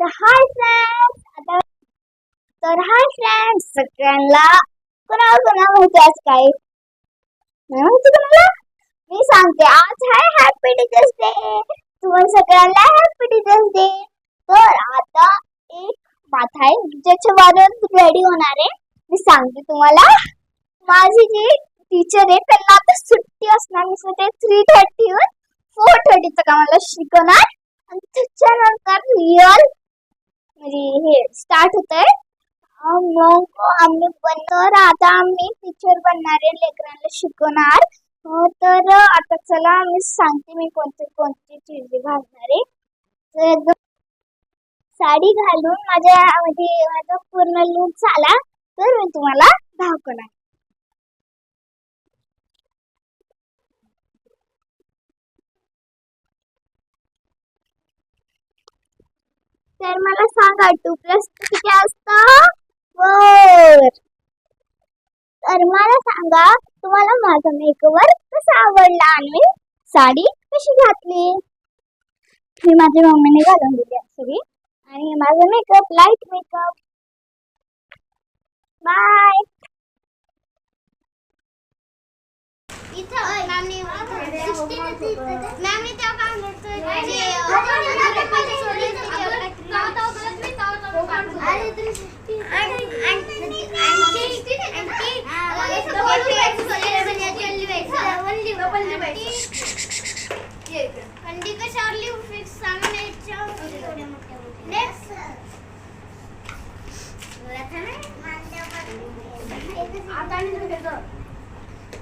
तर hi friends आता तर हाय फ्रेंड्स सगळ्यांना कोणाला कोणाला माहिती आज काय नाही माहिती कोणाला? मी सांगते आज हाय हॅपी टीचर्स डे तुम्हाला सगळ्यांना हॅपी टीचर्स डे तर आता एक बात आहे ज्याच्यावरून रेडी होणार आहे मी सांगते तुम्हाला. माझी जी टीचर आहे त्यांना आता सुट्टी असणार मी ते थ्री थर्टीहून फोर थर्टीचं का मला शिकवणार. आणि त्याच्यानंतर रिअल म्हणजे हे स्टार्ट होत आहे मग आम्ही पण आता आम्ही टीचर बनणार आहे लेकरांना शिकवणार. तर आता चला मी सांगते मी कोणते कोणती चीज घालणार. आहे तर साडी घालून माझ्या म्हणजे माझा पूर्ण लूक झाला. तर मी तुम्हाला दाखवणार. तर मला सांगा टू प्लस किती असतं? फोर. तर मला सांगा तुम्हाला माझा मेकओव्हर कसा आवडला आणि साडी कशी घातली? मी माझ्या मम्मीने घालून दिली आहे सगळी आणि माझा मेकअप लाइट मेकअप बाय अंडी कशावर लिहू फिक्स सांगा नेक्स्ट आता तू. पण ध्यान दे तुझं पण गलत होईल माझा बुक इकडे बघ केलंय याला 8 मधून 8 प्लस 1 बोल आता नाही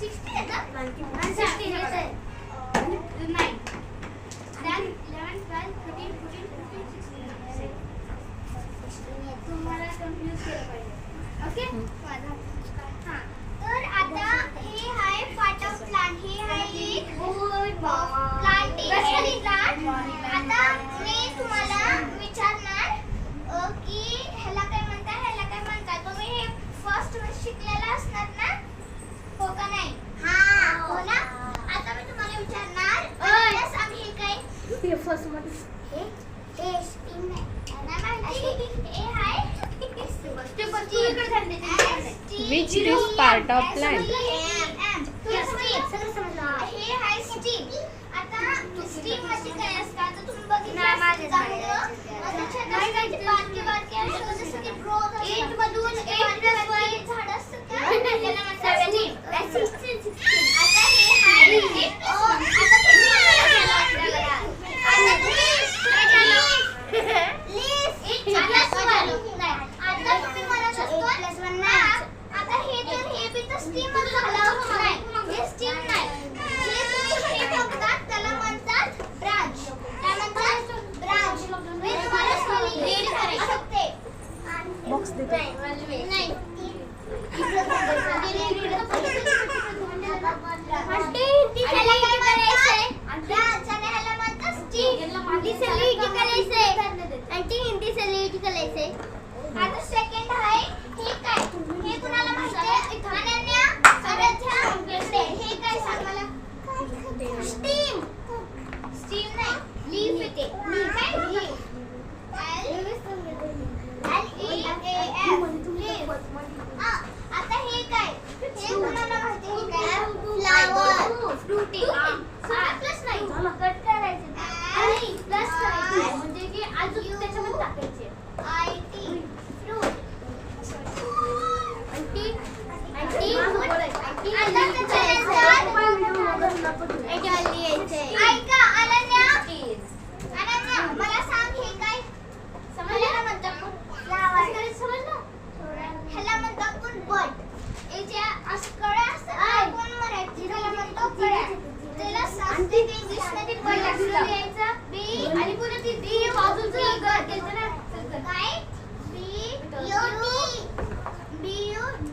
नाही 7 प्लस 9 तर हे बघा आता आपलं करायचं आहे. हे पार्ट ऑफ प्लांट्स आहे 16 16 आहे ना 16 आहे नाही. Then 11, 12, 13, 14, 15, 16, 17. तुम्हाला confuse केलं पाहिजे. हां. तर आता हे आहे part of plant. हे आहे एक planting आहे. plant. आता मी तुम्हाला विचारणार अ, की ह्याला काय म्हणतात ह्याला काय म्हणतात तुम्ही हे फर्स्ट शिकलेलं असणार ना हो का नाही हो ना आता मी तुम्हाला विचारणार प्लस आम्ही हे काय हे हे स्टीम नाही नाही माहिती हे आहे is part of plant? हे आहे स्टीम आता स्टीममध्ये काय असतं? आता तुम्ही बघितलं असेल चांगलं. मग त्याच्यात असतं ते बारके बारके असतं जसं की growth असतं. Eight मधून eight plus one झाड असतं का? त्याला म्हणतात steam. आता हे आहे अ, आता तुम्ही आता तुम्ही List. आता तुम्हाला- नाही. आता तुम्ही म्हणत असतो, हा, आता हे तर हे बी तर steam च झालं. नाही, हे steam नाही. जे तुम्ही हे बघतात त्याला म्हणतात branch. काय म्हणतात? branch. मी तुम्हाला spelling read करू शकते. नाही. नाही. ह्याला काय म्हणायचंय? branch आणि ह्याला म्हणतात steam. हिंदीचं lead करायचंय. आणि ती हिंदीचं lead करायचंय. आता second आहे, हे काय? हे कुणाला माहितीये? अनन्या, आराध्या, इकडे. हे काय सांग मला? Steam. Steam नाही, leaf येते. Leaf काय? Leaf.